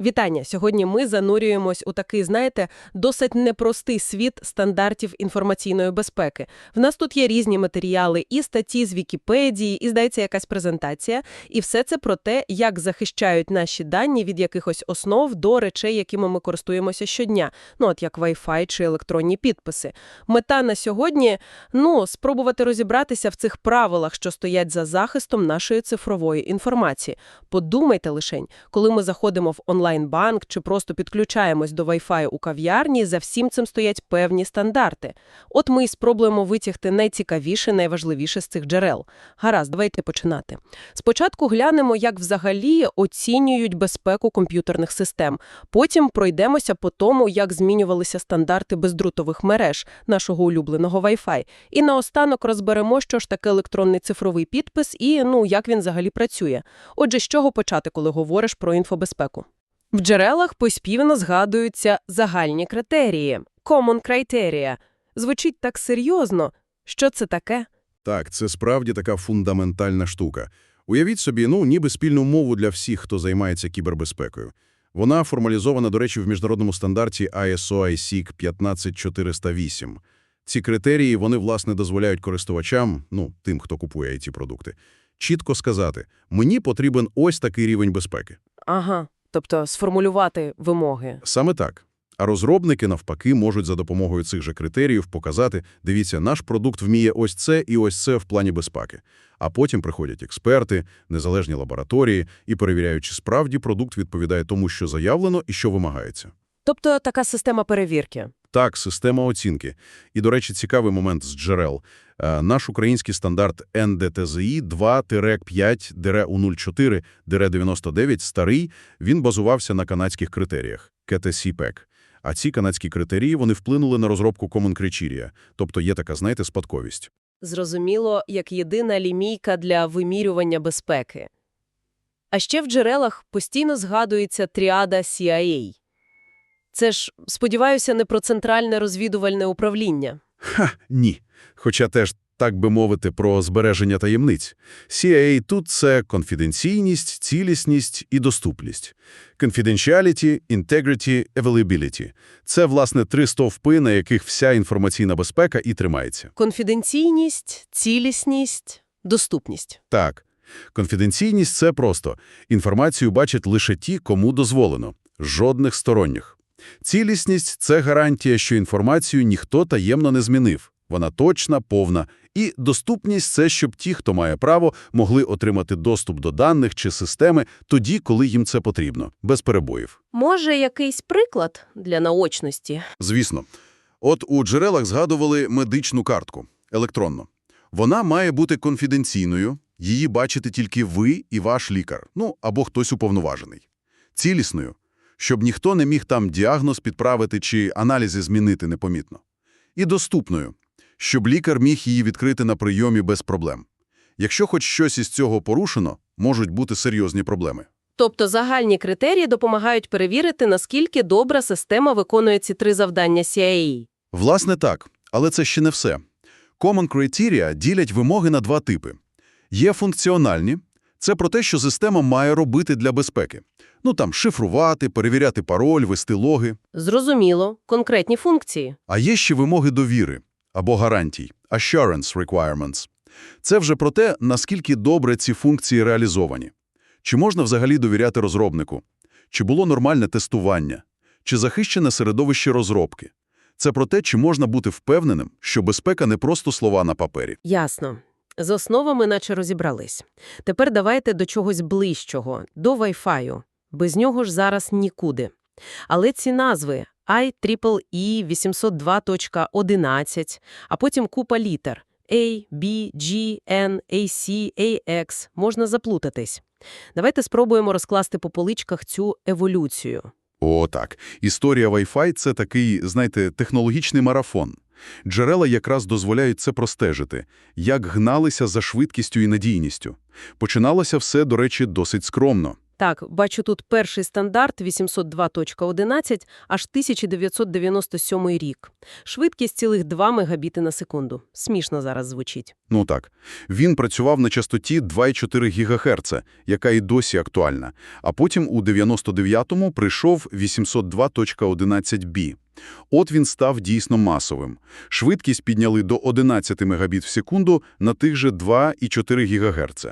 Вітання! Сьогодні ми занурюємось у такий, знаєте, досить непростий світ стандартів інформаційної безпеки. В нас тут є різні матеріали, і статті з Вікіпедії, і, здається, якась презентація. І все це про те, як захищають наші дані від якихось основ до речей, якими ми користуємося щодня. Ну, от як Wi-Fi чи електронні підписи. Мета на сьогодні – ну, спробувати розібратися в цих правилах, що стоять за захистом нашої цифрової інформації. Подумайте лишень, коли ми заходимо в онлайн-банк чи просто підключаємось до Wi-Fi у кав'ярні, за всім цим стоять певні стандарти. От ми й спробуємо витягти найцікавіше, найважливіше з цих джерел. Гаразд, давайте починати. Спочатку глянемо, як взагалі оцінюють безпеку комп'ютерних систем. Потім пройдемося по тому, як змінювалися стандарти бездрутових мереж нашого улюбленого Wi-Fi. І наостанок розберемо, що ж таке електронний цифровий підпис і, ну, як він взагалі працює. Отже, з чого почати, коли говориш про інфобезпеку? В джерелах поспівно згадуються загальні критерії – common criteria. Звучить так серйозно. Що це таке? Так, це справді така фундаментальна штука. Уявіть собі, ну, ніби спільну мову для всіх, хто займається кібербезпекою. Вона формалізована, до речі, в міжнародному стандарті ISO ISIC 15408. Ці критерії, вони, власне, дозволяють користувачам, ну, тим, хто купує ці продукти, чітко сказати, мені потрібен ось такий рівень безпеки. Ага, тобто сформулювати вимоги. Саме так. А розробники, навпаки, можуть за допомогою цих же критеріїв показати, дивіться, наш продукт вміє ось це і ось це в плані безпеки. А потім приходять експерти, незалежні лабораторії і перевіряють, чи справді продукт відповідає тому, що заявлено і що вимагається. Тобто така система перевірки. Так, система оцінки. І, до речі, цікавий момент з джерел. Е, Наш український стандарт НДТЗІ 2-5-У04-99 старий, він базувався на канадських критеріях КТСІ-ПЕК. А ці канадські критерії, вони вплинули на розробку Common Criteria, тобто є така, знаєте, спадковість. Зрозуміло, як єдина лімійка для вимірювання безпеки. А ще в джерелах постійно згадується тріада CIA. Це ж, сподіваюся, не про центральне розвідувальне управління. Ха, ні. Хоча теж, так би мовити, про збереження таємниць. CIA тут – це конфіденційність, цілісність і доступність. Confidentiality, integrity, availability – це, власне, три стовпи, на яких вся інформаційна безпека і тримається. Конфіденційність, цілісність, доступність. Так, конфіденційність – це просто. Інформацію бачать лише ті, кому дозволено. Жодних сторонніх. Цілісність – це гарантія, що інформацію ніхто таємно не змінив. Вона точна, повна. І доступність – це щоб ті, хто має право, могли отримати доступ до даних чи системи тоді, коли їм це потрібно, без перебоїв. Може, якийсь приклад для наочності? Звісно. От у джерелах згадували медичну картку, електронну. Вона має бути конфіденційною, її бачите тільки ви і ваш лікар, ну або хтось уповноважений. Цілісною, щоб ніхто не міг там діагноз підправити чи аналізи змінити непомітно. І доступною, щоб лікар міг її відкрити на прийомі без проблем. Якщо хоч щось із цього порушено, можуть бути серйозні проблеми. Тобто загальні критерії допомагають перевірити, наскільки добра система виконує ці три завдання CIA. Власне так, але це ще не все. Common Criteria ділять вимоги на два типи. Є функціональні – це про те, що система має робити для безпеки. Ну там шифрувати, перевіряти пароль, вести логи. Зрозуміло, конкретні функції. А є ще вимоги довіри або гарантій – assurance requirements. Це вже про те, наскільки добре ці функції реалізовані. Чи можна взагалі довіряти розробнику? Чи було нормальне тестування? Чи захищене середовище розробки? Це про те, чи можна бути впевненим, що безпека не просто слова на папері. Ясно. З основами наче розібрались. Тепер давайте до чогось ближчого, до Wi-Fi. Без нього ж зараз нікуди. Але ці назви IEEE 802.11, а потім купа літер A, B, G, N, AC, AX – можна заплутатись. Давайте спробуємо розкласти по поличках цю еволюцію. О, так. Історія Wi-Fi – це такий, знаєте, технологічний марафон. Джерела якраз дозволяють це простежити, як гналися за швидкістю і надійністю. Починалося все, до речі, досить скромно. Так, бачу тут перший стандарт 802.11 аж 1997 рік. Швидкість цілих 2 мегабіти на секунду. Смішно зараз звучить. Ну так. Він працював на частоті 2,4 ГГц, яка і досі актуальна. А потім у 99-му прийшов 802.11b. От він став дійсно масовим. Швидкість підняли до 11 Мбіт в секунду на тих же 2,4 ГГц.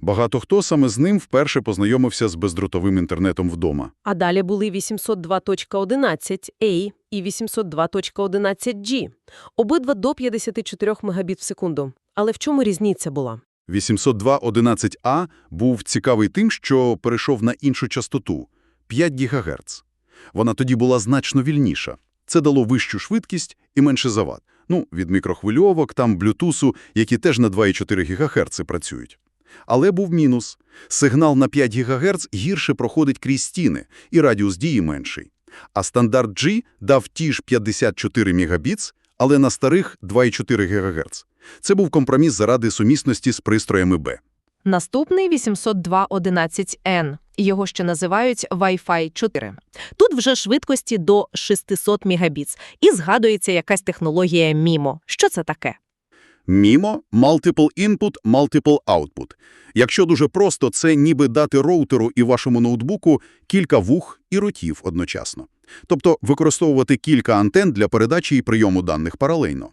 Багато хто саме з ним вперше познайомився з бездротовим інтернетом вдома. А далі були 802.11a і 802.11g. Обидва до 54 мегабіт в секунду. Але в чому різниця була? 802.11а був цікавий тим, що перейшов на іншу частоту – 5 ГГц. Вона тоді була значно вільніша. Це дало вищу швидкість і менше завад. Ну, від мікрохвильовок, там блютусу, які теж на 2,4 ГГц працюють. Але був мінус. Сигнал на 5 ГГц гірше проходить крізь стіни, і радіус дії менший. А стандарт G дав ті ж 54 Мбіт, але на старих 2,4 ГГц. Це був компроміс заради сумісності з пристроями Б. Наступний 802.11n. Його ще називають Wi-Fi 4. Тут вже швидкості до 600 Мбіт. І згадується якась технологія MIMO. Що це таке? MIMO – Multiple Input, Multiple Output. Якщо дуже просто, це ніби дати роутеру і вашому ноутбуку кілька вух і ротів одночасно. Тобто використовувати кілька антен для передачі і прийому даних паралельно.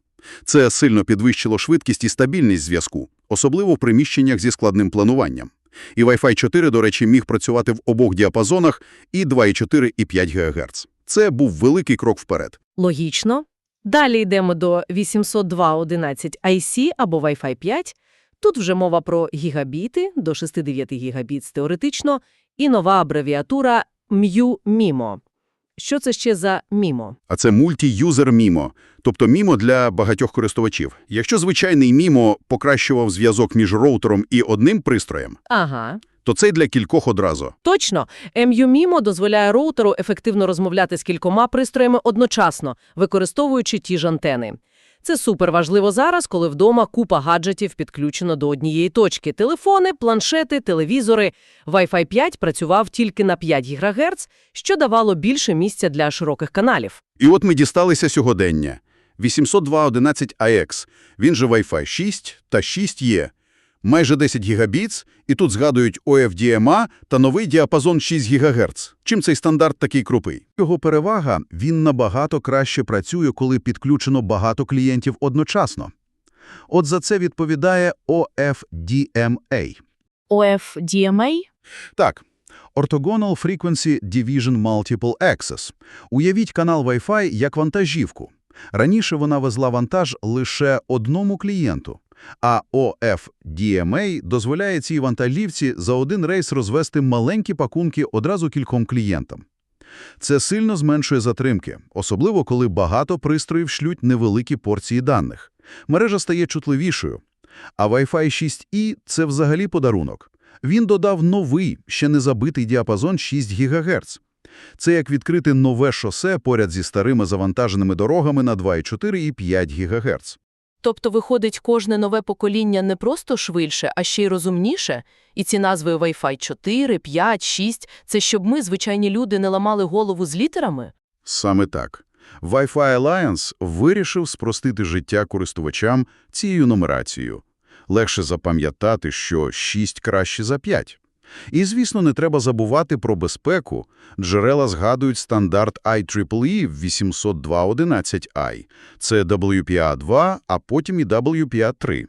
Це сильно підвищило швидкість і стабільність зв'язку, особливо в приміщеннях зі складним плануванням. І Wi-Fi 4, до речі, міг працювати в обох діапазонах і 2,4 і 5 ГГц. Це був великий крок вперед. Логічно. Далі йдемо до 802.11 IC або Wi-Fi 5. Тут вже мова про гігабіти, до 6-9 гігабіт теоретично, і нова абревіатура MU-MIMO. Що це ще за MIMO? А це мульті-юзер MIMO, тобто MIMO для багатьох користувачів. Якщо звичайний MIMO покращував зв'язок між роутером і одним пристроєм, Ага. То цей для кількох одразу. Точно. MU-MIMO дозволяє роутеру ефективно розмовляти з кількома пристроями одночасно, використовуючи ті ж антени. Це супер важливо зараз, коли вдома купа гаджетів підключено до однієї точки. Телефони, планшети, телевізори. Wi-Fi 5 працював тільки на 5 ГГц, що давало більше місця для широких каналів. І от ми дісталися сьогодення. 802.11ax, він же Wi-Fi 6 та 6E. Майже 10 гігабіт, і тут згадують OFDMA та новий діапазон 6 ГГц. Чим цей стандарт такий крупий? Його перевага – він набагато краще працює, коли підключено багато клієнтів одночасно. От за це відповідає OFDMA. OFDMA? Так, Orthogonal Frequency Division Multiple Access. Уявіть канал Wi-Fi як вантажівку. Раніше вона везла вантаж лише одному клієнту, а OFDMA дозволяє цій вантажівці за один рейс розвести маленькі пакунки одразу кільком клієнтам. Це сильно зменшує затримки, особливо коли багато пристроїв шлють невеликі порції даних. Мережа стає чутливішою. А Wi-Fi 6E – це взагалі подарунок. Він додав новий, ще не забитий діапазон 6 ГГц. Це як відкрити нове шосе поряд зі старими завантаженими дорогами на 2,4 і 5 ГГц. Тобто, виходить, кожне нове покоління не просто швидше, а ще й розумніше? І ці назви Wi-Fi 4, 5, 6 – це щоб ми, звичайні люди, не ламали голову з літерами? Саме так. Wi-Fi Alliance вирішив спростити життя користувачам цією нумерацією. Легше запам'ятати, що 6 краще за 5. І, звісно, не треба забувати про безпеку. Джерела згадують стандарт IEEE 802.11i. Це WPA2, а потім і WPA3.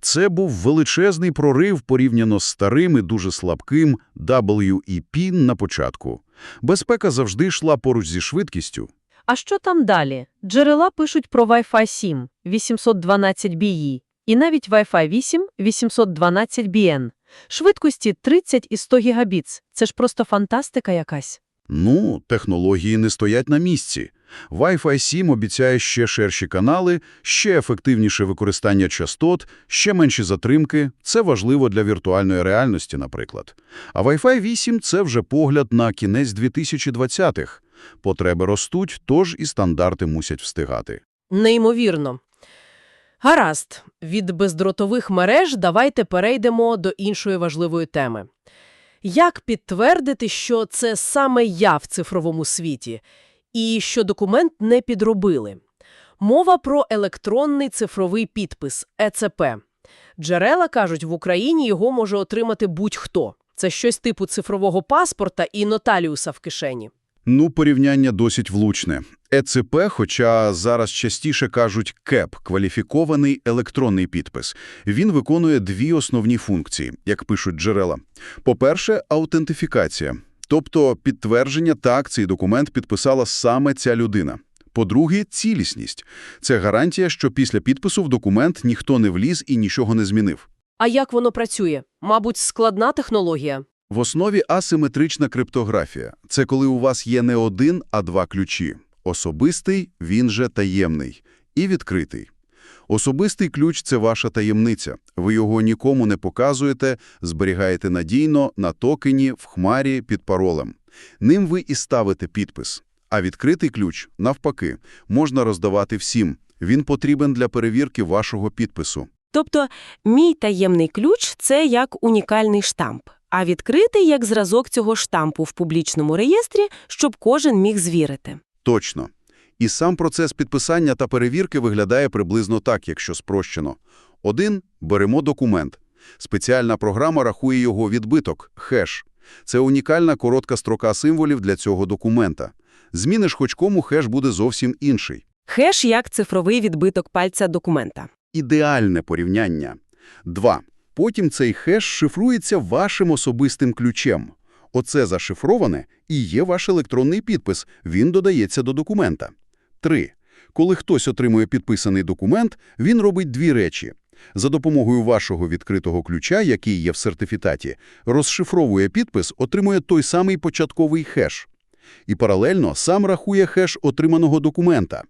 Це був величезний прорив порівняно з старим і дуже слабким WEP на початку. Безпека завжди йшла поруч зі швидкістю. А що там далі? Джерела пишуть про Wi-Fi 7 812BE і навіть Wi-Fi 8 812BN. Швидкості 30 і 100 гігабіт. Це ж просто фантастика якась. Ну, технології не стоять на місці. Wi-Fi 7 обіцяє ще ширші канали, ще ефективніше використання частот, ще менші затримки. Це важливо для віртуальної реальності, наприклад. А Wi-Fi 8 – це вже погляд на кінець 2020-х. Потреби ростуть, тож і стандарти мусять встигати. Неймовірно. Гаразд, від бездротових мереж давайте перейдемо до іншої важливої теми. Як підтвердити, що це саме я в цифровому світі, і що документ не підробили? Мова про електронний цифровий підпис – ЕЦП. Джерела кажуть, в Україні його може отримати будь-хто. Це щось типу цифрового паспорта і ноталіуса в кишені. Ну, порівняння досить влучне. ЕЦП, хоча зараз частіше кажуть КЕП – кваліфікований електронний підпис. Він виконує дві основні функції, як пишуть джерела. По-перше, аутентифікація, тобто підтвердження так, цей документ підписала саме ця людина. По-друге, цілісність. Це гарантія, що після підпису в документ ніхто не вліз і нічого не змінив. А як воно працює? Мабуть, складна технологія. В основі асиметрична криптографія. Це коли у вас є не один, а два ключі. Особистий, він же таємний. І відкритий. Особистий ключ – це ваша таємниця. Ви його нікому не показуєте, зберігаєте надійно, на токені, в хмарі, під паролем. Ним ви і ставите підпис. А відкритий ключ, навпаки, можна роздавати всім. Він потрібен для перевірки вашого підпису. Тобто мій таємний ключ – це як унікальний штамп, а відкритий як зразок цього штампу в публічному реєстрі, щоб кожен міг звірити. Точно. І сам процес підписання та перевірки виглядає приблизно так, якщо спрощено. Один – беремо документ. Спеціальна програма рахує його відбиток – хеш. Це унікальна коротка строка символів для цього документа. Зміниш хоч кому, хеш буде зовсім інший. Хеш як цифровий відбиток пальця документа. Ідеальне порівняння. Два. Потім цей хеш шифрується вашим особистим ключем. Оце зашифроване і є ваш електронний підпис, він додається до документа. Три. Коли хтось отримує підписаний документ, він робить дві речі. За допомогою вашого відкритого ключа, який є в сертифікаті, розшифровує підпис, отримує той самий початковий хеш. І паралельно сам рахує хеш отриманого документа.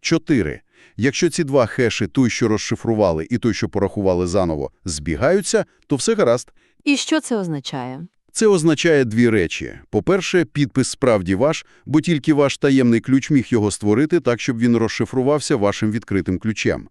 4. Якщо ці два хеші, той, що розшифрували, і той, що порахували заново, збігаються, то все гаразд. І що це означає? Це означає дві речі. По-перше, підпис справді ваш, бо тільки ваш таємний ключ міг його створити так, щоб він розшифрувався вашим відкритим ключем.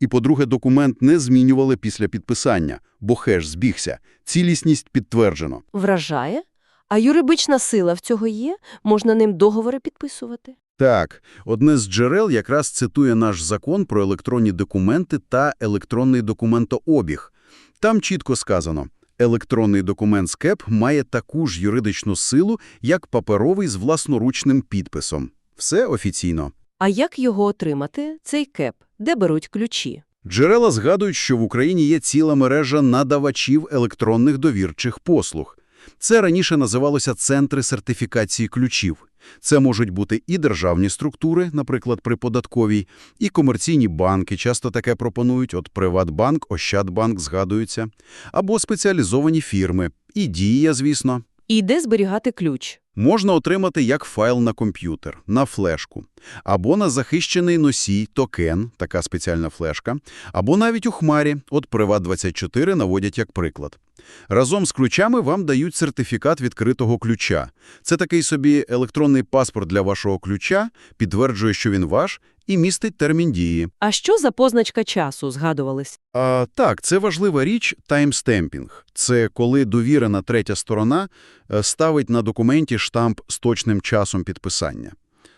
І по-друге, документ не змінювали після підписання, бо хеш збігся. Цілісність підтверджено. Вражає? А юридична сила в цього є? Можна ним договори підписувати? Так, одне з джерел якраз цитує наш закон про електронні документи та електронний документообіг. Там чітко сказано, електронний документ з КЕП має таку ж юридичну силу, як паперовий з власноручним підписом. Все офіційно. А як його отримати, цей кеп? Де беруть ключі? Джерела згадують, що в Україні є ціла мережа надавачів електронних довірчих послуг. Це раніше називалося центри сертифікації ключів. Це можуть бути і державні структури, наприклад, при податковій, і комерційні банки часто таке пропонують, от Приватбанк, Ощадбанк згадуються, або спеціалізовані фірми, і Дія, звісно. І де зберігати ключ? Можна отримати як файл на комп'ютер, на флешку, або на захищений носій токен, така спеціальна флешка, або навіть у хмарі, от Приват24 наводять як приклад. Разом з ключами вам дають сертифікат відкритого ключа. Це такий собі електронний паспорт для вашого ключа, підтверджує, що він ваш, і містить термін дії. А що за позначка часу згадувались? А, так, це важлива річ – таймстемпінг. Це коли довірена третя сторона е, ставить на документі штамп з точним часом підписання.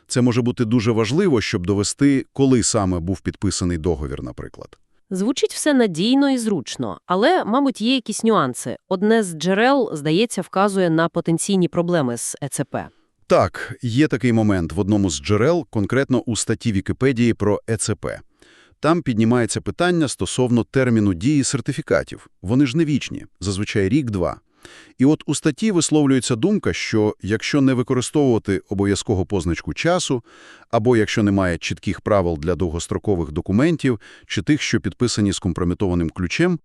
Це може бути дуже важливо, щоб довести, коли саме був підписаний договір, наприклад. Звучить все надійно і зручно, але, мабуть, є якісь нюанси. Одне з джерел, здається, вказує на потенційні проблеми з ЕЦП. Так, є такий момент в одному з джерел, конкретно у статті Вікіпедії про ЕЦП. Там піднімається питання стосовно терміну дії сертифікатів. Вони ж не вічні, зазвичай рік-два. І от у статті висловлюється думка, що якщо не використовувати обов'язково позначку часу, або якщо немає чітких правил для довгострокових документів, чи тих, що підписані з компрометованим ключем,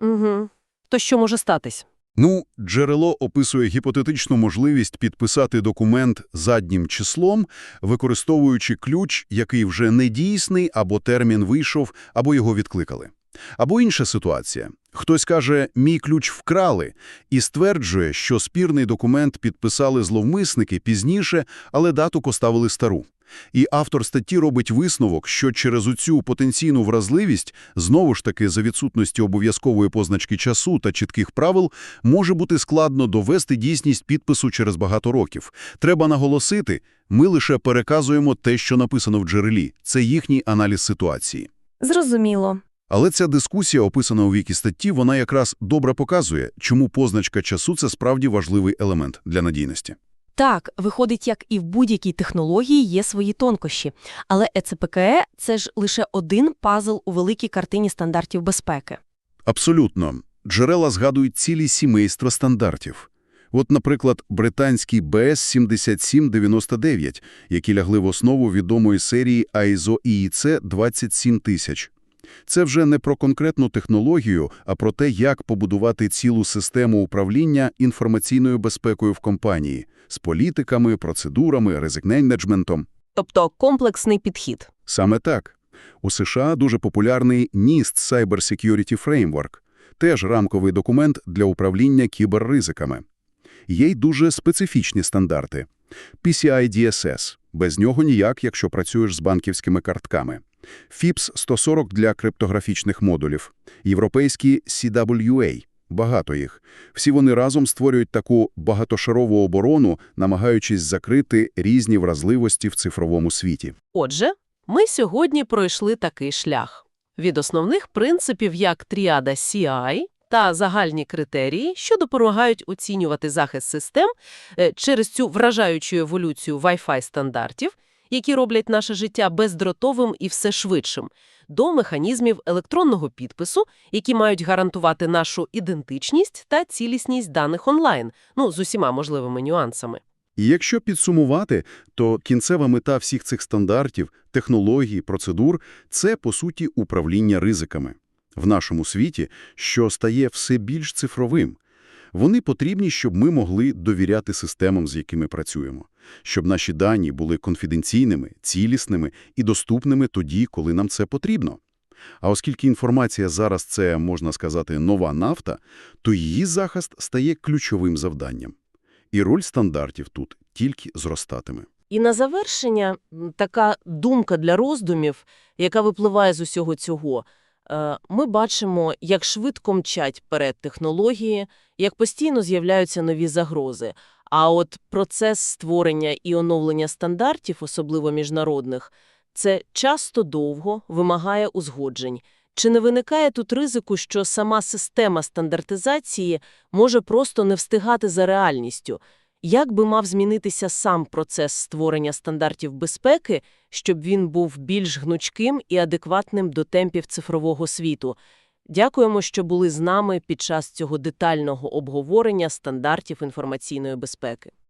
Угу. То що може статись? Ну, джерело описує гіпотетичну можливість підписати документ заднім числом, використовуючи ключ, який вже не дійсний, або термін вийшов, або його відкликали. Або інша ситуація. Хтось каже, мій ключ вкрали, і стверджує, що спірний документ підписали зловмисники пізніше, але дату поставили стару. І автор статті робить висновок, що через оцю потенційну вразливість, знову ж таки за відсутності обов'язкової позначки часу та чітких правил, може бути складно довести дійсність підпису через багато років. Треба наголосити, ми лише переказуємо те, що написано в джерелі. Це їхній аналіз ситуації. Зрозуміло. Але ця дискусія, описана у вікі статті, вона якраз добре показує, чому позначка часу – це справді важливий елемент для надійності. Так, виходить, як і в будь-якій технології є свої тонкощі. Але ЕЦПКЕ – це ж лише один пазл у великій картині стандартів безпеки. Абсолютно. Джерела згадують цілі сімейства стандартів. От, наприклад, британський БС 7799, які лягли в основу відомої серії ISO IEC 27000. Це вже не про конкретну технологію, а про те, як побудувати цілу систему управління інформаційною безпекою в компанії з політиками, процедурами, ризик-менеджментом. Тобто комплексний підхід. Саме так. У США дуже популярний NIST Cyber Security Framework, теж рамковий документ для управління кіберризиками. Є й дуже специфічні стандарти. PCI DSS – без нього ніяк, якщо працюєш з банківськими картками. FIPS 140 для криптографічних модулів. Європейські CWA – багато їх. Всі вони разом створюють таку багатошарову оборону, намагаючись закрити різні вразливості в цифровому світі. Отже, ми сьогодні пройшли такий шлях. Від основних принципів, як тріада CI та загальні критерії, що допомагають оцінювати захист систем е, через цю вражаючу еволюцію Wi-Fi стандартів, які роблять наше життя бездротовим і все швидшим, до механізмів електронного підпису, які мають гарантувати нашу ідентичність та цілісність даних онлайн, ну, з усіма можливими нюансами. І якщо підсумувати, то кінцева мета всіх цих стандартів, технологій, процедур – це, по суті, управління ризиками. В нашому світі, що стає все більш цифровим. Вони потрібні, щоб ми могли довіряти системам, з якими працюємо. Щоб наші дані були конфіденційними, цілісними і доступними тоді, коли нам це потрібно. А оскільки інформація зараз – це, можна сказати, нова нафта, то її захист стає ключовим завданням. І роль стандартів тут тільки зростатиме. І на завершення така думка для роздумів, яка випливає з усього цього. Е, Ми бачимо, як швидко мчать перед технології, як постійно з'являються нові загрози. А от процес створення і оновлення стандартів, особливо міжнародних, це часто довго вимагає узгоджень. Чи не виникає тут ризику, що сама система стандартизації може просто не встигати за реальністю? Як би мав змінитися сам процес створення стандартів безпеки, щоб він був більш гнучким і адекватним до темпів цифрового світу? Дякуємо, що були з нами під час цього детального обговорення стандартів інформаційної безпеки.